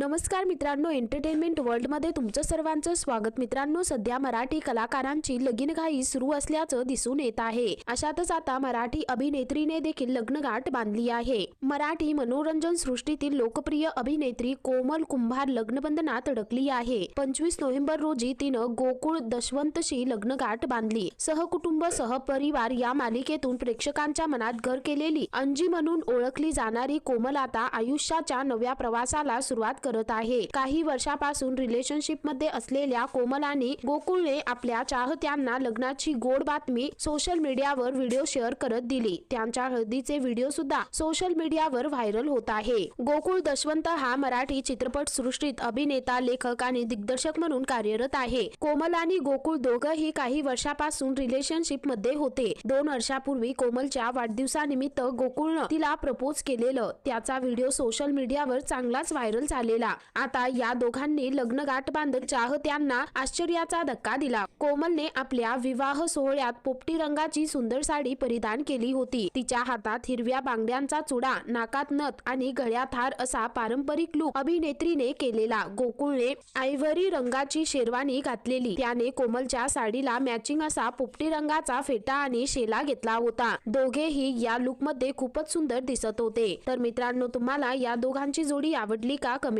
नमस्कार मित्रांनो एंटरटेनमेंट वर्ल्डमध्ये तुमचं सर्वांचं स्वागत. मित्रांनो सध्या मराठी कलाकारांची लगीनघाई सुरू असल्याचं दिसून येत आहे. अशातच आता मराठी अभिनेत्रीने देखील लग्नगाठ बांधली आहे. मराठी मनोरंजन सृष्टीतील लोकप्रिय अभिनेत्री कोमल कुंभार लग्नबंधनात अडकली आहे. पंचवीस नोव्हेंबर रोजी तिनं गोकुळ दशवंतशी लग्नगाठ बांधली. सहकुटुंब सहपरिवार या मालिकेतून प्रेक्षकांच्या मनात घर केलेली अंजी म्हणून ओळखली जाणारी कोमल आता आयुष्याच्या नव्या प्रवासाला सुरुवात करत आहे. काही वर्षापासून रिलेशनशिपमध्ये असलेल्या कोमल आणि गोकुळने आपल्या चाहत्यांना लग्नाची गोड बातमी सोशल मीडियावर व्हिडिओ शेअर करत दिली. त्यांच्या हळदीचे व्हिडिओ सुद्धा सोशल मीडियावर व्हायरल होत आहे. गोकुळ दशवंत हा मराठी चित्रपट सृष्टीत अभिनेता लेखक आणि दिग्दर्शक म्हणून कार्यरत आहे. कोमल आणि गोकुळ दोघंही काही वर्षापासून रिलेशनशिपमध्ये होते. दोन वर्षापूर्वी कोमलच्या वाढदिवसानिमित्त गोकुळनं तिला प्रपोज केलेलं. त्याचा व्हिडिओ सोशल मीडियावर चांगलाच व्हायरल झालेला आता या दोघांनी लग्न गाठ बांधत चाहत्यांना आश्चर्याचा धक्का दिला. कोमलने आपल्या विवाह सोहळ्यात पोपटी रंगाची सुंदर साडी परिधान केली होती. तिच्या हातात हिरव्या बांगड्यांचा चुडा नाकात नथ आणि गळ्यात हार असा पारंपरिक लुक अभिनेत्रीने केलेला गोकुळने आयव्हरी रंगाची शेरवानी घातलेली. त्याने कोमलच्या साडीला मॅचिंग असा पोपटी रंगाचा फेटा आणि शेला घेतला होता. दोघेही या लुकमध्ये खूपच सुंदर दिसत होते. तर मित्रांनो तुम्हाला या दोघांची जोडी आवडली का? कमी